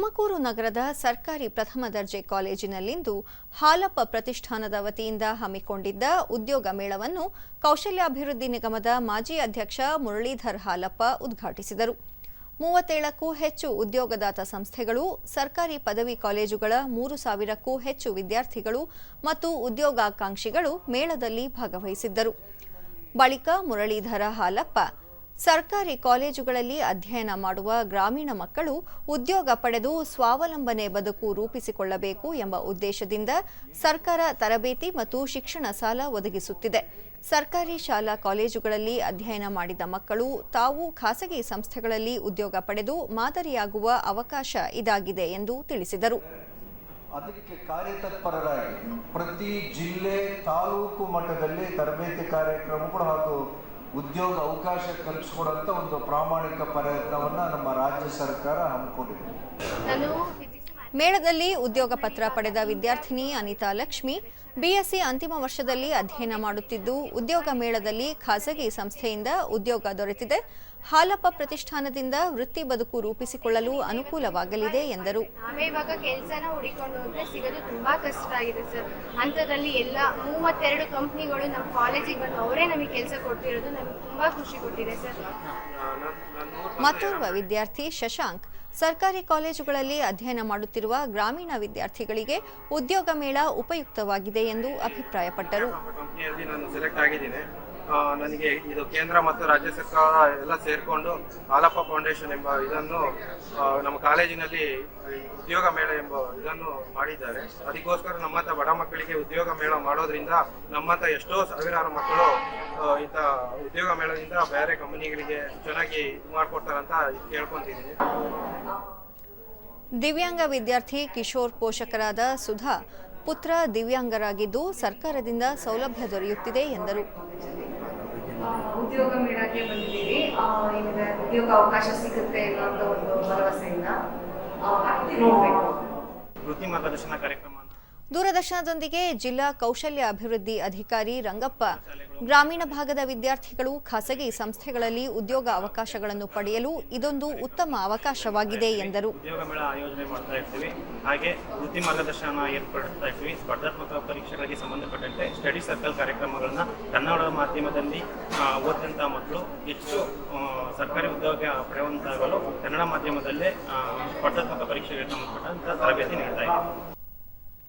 ತುಮಕೂರು ನಗರದ ಸರ್ಕಾರಿ ಪ್ರಥಮ ದರ್ಜೆ ಕಾಲೇಜಿನಲ್ಲಿಂದು ಹಾಲಪ್ಪ ಪ್ರತಿಷ್ಠಾನದ ವತಿಯಿಂದ ಹಮ್ಮಿಕೊಂಡಿದ್ದ ಉದ್ಯೋಗ ಮೇಳವನ್ನು ಕೌಶಲ್ಯಾಭಿವೃದ್ಧಿ ನಿಗಮದ ಮಾಜಿ ಅಧ್ಯಕ್ಷ ಮುರಳೀಧರ್ ಹಾಲಪ್ಪ ಉದ್ಘಾಟಿಸಿದರು. ಮೂವತ್ತೇಳಕ್ಕೂ ಹೆಚ್ಚು ಉದ್ಯೋಗದಾತ ಸಂಸ್ಥೆಗಳು, ಸರ್ಕಾರಿ ಪದವಿ ಕಾಲೇಜುಗಳ ಮೂರು ಸಾವಿರಕ್ಕೂ ಹೆಚ್ಚು ವಿದ್ಯಾರ್ಥಿಗಳು ಮತ್ತು ಉದ್ಯೋಗಾಕಾಂಕ್ಷಿಗಳು ಮೇಳದಲ್ಲಿ ಭಾಗವಹಿಸಿದ್ದರು. ಬಳಿಕ ಮುರಳೀಧರ ಹಾಲಪ್ಪ ಸರ್ಕಾರಿ ಕಾಲೇಜುಗಳಲ್ಲಿ ಅಧ್ಯಯನ ಮಾಡುವ ಗ್ರಾಮೀಣ ಮಕ್ಕಳು ಉದ್ಯೋಗ ಪಡೆದು ಸ್ವಾವಲಂಬನೆ ಬದುಕು ರೂಪಿಸಿಕೊಳ್ಳಬೇಕು ಎಂಬ ಉದ್ದೇಶದಿಂದ ಸರ್ಕಾರ ತರಬೇತಿ ಮತ್ತು ಶಿಕ್ಷಣ ಸಾಲ ಒದಗಿಸುತ್ತಿದೆ. ಸರ್ಕಾರಿ ಶಾಲಾ ಕಾಲೇಜುಗಳಲ್ಲಿ ಅಧ್ಯಯನ ಮಾಡಿದ ಮಕ್ಕಳು ತಾವು ಖಾಸಗಿ ಸಂಸ್ಥೆಗಳಲ್ಲಿ ಉದ್ಯೋಗ ಪಡೆದು ಮಾದರಿಯಾಗುವ ಅವಕಾಶ ಇದಾಗಿದೆ ಎಂದು ತಿಳಿಸಿದರು. ಅದಕ್ಕೆ ಕಾರ್ಯತತ್ಪರರಾಗಿ ಪ್ರತಿ ಜಿಲ್ಲೆ ತಾಲೂಕು ಮಟ್ಟದಲ್ಲಿ ತರಬೇತಿ ಕಾರ್ಯಕ್ರಮಗಳು ಹಾಗೂ ಉದ್ಯೋಗ ಅವಕಾಶ ಕಲ್ಪಿಸ್ಕೊಡುವಂಥ ಒಂದು ಪ್ರಾಮಾಣಿಕ ಪ್ರಯತ್ನವನ್ನು ನಮ್ಮ ರಾಜ್ಯ ಸರ್ಕಾರ ಹಮ್ಮಿಕೊಂಡಿದೆ. ಮೇಳದಲ್ಲಿ ಉದ್ಯೋಗ ಪತ್ರ ಪಡೆದ ವಿದ್ಯಾರ್ಥಿನಿ ಅನಿತಾ ಲಕ್ಷ್ಮಿ ಬಿಎಸ್ಸಿ ಅಂತಿಮ ವರ್ಷದಲ್ಲಿ ಅಧ್ಯಯನ ಮಾಡುತ್ತಿದ್ದು, ಉದ್ಯೋಗ ಮೇಳದಲ್ಲಿ ಖಾಸಗಿ ಸಂಸ್ಥೆಯಿಂದ ಉದ್ಯೋಗ ದೊರೆತಿದೆ. ಹಾಲಪ್ಪ ಪ್ರತಿಷ್ಠಾನದಿಂದ ವೃತ್ತಿ ಬದುಕು ರೂಪಿಸಿಕೊಳ್ಳಲು ಅನುಕೂಲವಾಗಲಿದೆ ಎಂದರು. ಕಷ್ಟ ಆಗಿದೆ ಸರ್. ಎಲ್ಲ ಮೂವತ್ತೆರಡು ಕಂಪ್ನಿಗಳು ನಮ್ಮ ಕಾಲೇಜಿಗೆ ಬಂದು ಅವರೇ ನಮಗೆ ಕೆಲಸ ಕೊಟ್ಟಿರೋದು ನಮಗೆ ತುಂಬಾ ಖುಷಿ ಕೊಟ್ಟಿದೆ ಸರ್. ಮತ್ತೋರ್ವ ವಿದ್ಯಾರ್ಥಿ ಶಶಾಂಕ್. ಸರ್ಕಾರಿ ಕಾಲೇಜುಗಳಲ್ಲಿ ಅಧ್ಯಯನ ಮಾಡುತ್ತಿರುವ ಗ್ರಾಮೀಣ ವಿದ್ಯಾರ್ಥಿಗಳಿಗೆ ಉದ್ಯೋಗ ಮೇಳ ಉಪಯುಕ್ತವಾಗಿದೆ ಎಂದು ಅಭಿಪ್ರಾಯಪಟ್ಟರು. ನನಗೆ ಇದು ಕೇಂದ್ರ ಮತ್ತು ರಾಜ್ಯ ಸರ್ಕಾರ ಎಲ್ಲ ಸೇರಿಕೊಂಡು ಹಾಲಪ್ಪ ಫೌಂಡೇಶನ್ ಎಂಬ ಇದನ್ನು ನಮ್ಮ ಕಾಲೇಜಿನಲ್ಲಿ ಉದ್ಯೋಗ ಮೇಳ ಎಂಬ ಇದನ್ನು ಮಾಡಿದ್ದಾರೆ. ಅದಕ್ಕೋಸ್ಕರ ನಮ್ಮಂಥ ಬಡ ಮಕ್ಕಳಿಗೆ ಉದ್ಯೋಗ ಮೇಳ ಮಾಡೋದ್ರಿಂದ ನಮ್ಮಂಥ ಎಷ್ಟೋ ಸಾವಿರಾರು ಮಕ್ಕಳು ಇಂಥ ಉದ್ಯೋಗ ಮೇಳದಿಂದ ಬೇರೆ ಕಂಪನಿಗಳಿಗೆ ಚೆನ್ನಾಗಿ ಇದು ಮಾಡಿಕೊಡ್ತಾರಂತ ಕೇಳ್ಕೊಂತೀನಿ ದಿವ್ಯಾಂಗ ವಿದ್ಯಾರ್ಥಿ ಕಿಶೋರ್ ಪೋಷಕರಾದ ಸುಧಾ ಪುತ್ರ ದಿವ್ಯಾಂಗರಾಗಿದ್ದು ಸರ್ಕಾರದಿಂದ ಸೌಲಭ್ಯ ದೊರೆಯುತ್ತಿದೆ ಎಂದರು. ಉದ್ಯೋಗ ಮೇಳಕ್ಕೆ ಬಂದಿದ್ದೀವಿ ಉದ್ಯೋಗ ಅವಕಾಶ ಸಿಗುತ್ತೆ ಅನ್ನೋ ಒಂದು ಭರವಸೆಯಿಂದ ಆ, ನೋಡ್ಬೇಕು. ವೃತ್ತಿ ಮಾರ್ಗದರ್ಶನ ಕಾರ್ಯಕ್ರಮ ದೂರದರ್ಶನದೊಂದಿಗೆ ಜಿಲ್ಲಾ ಕೌಶಲ್ಯ ಅಭಿವೃದ್ಧಿ ಅಧಿಕಾರಿ ರಂಗಪ್ಪ. ಗ್ರಾಮೀಣ ಭಾಗದ ವಿದ್ಯಾರ್ಥಿಗಳು ಖಾಸಗಿ ಸಂಸ್ಥೆಗಳಲ್ಲಿ ಉದ್ಯೋಗ ಅವಕಾಶಗಳನ್ನು ಪಡೆಯಲು ಇದೊಂದು ಉತ್ತಮ ಅವಕಾಶವಾಗಿದೆ ಎಂದರು. ಉದ್ಯೋಗ ಮೇಳ ಆಯೋಜನೆ ಮಾಡ್ತಾ ಇರ್ತೀವಿ. ಹಾಗೆ ವೃತ್ತಿ ಮಾರ್ಗದರ್ಶನ ಏರ್ಪಡಿಸ್ತಾ ಇರ್ತೀವಿ. ಸ್ಪರ್ಧಾತ್ಮಕ ಪರೀಕ್ಷೆಗಳಿಗೆ ಸಂಬಂಧಪಟ್ಟಂತೆ ಸ್ಟಡಿ ಸರ್ಕಲ್ ಕಾರ್ಯಕ್ರಮಗಳನ್ನ ಕನ್ನಡ ಮಾಧ್ಯಮದಲ್ಲಿ ಓದಿದಂತಹ ಮಕ್ಕಳು ಹೆಚ್ಚು ಸರ್ಕಾರಿ ಉದ್ಯೋಗ ಪಡೆಯುವಂತಾಗಲು ಕನ್ನಡ ಮಾಧ್ಯಮದಲ್ಲೇ ಸ್ಪರ್ಧಾತ್ಮಕ ಪರೀಕ್ಷೆಗೆ ಸಂಬಂಧಪಟ್ಟಂತ ತರಬೇತಿ ನೀಡ್ತಾ ಇದ್ದೀವಿ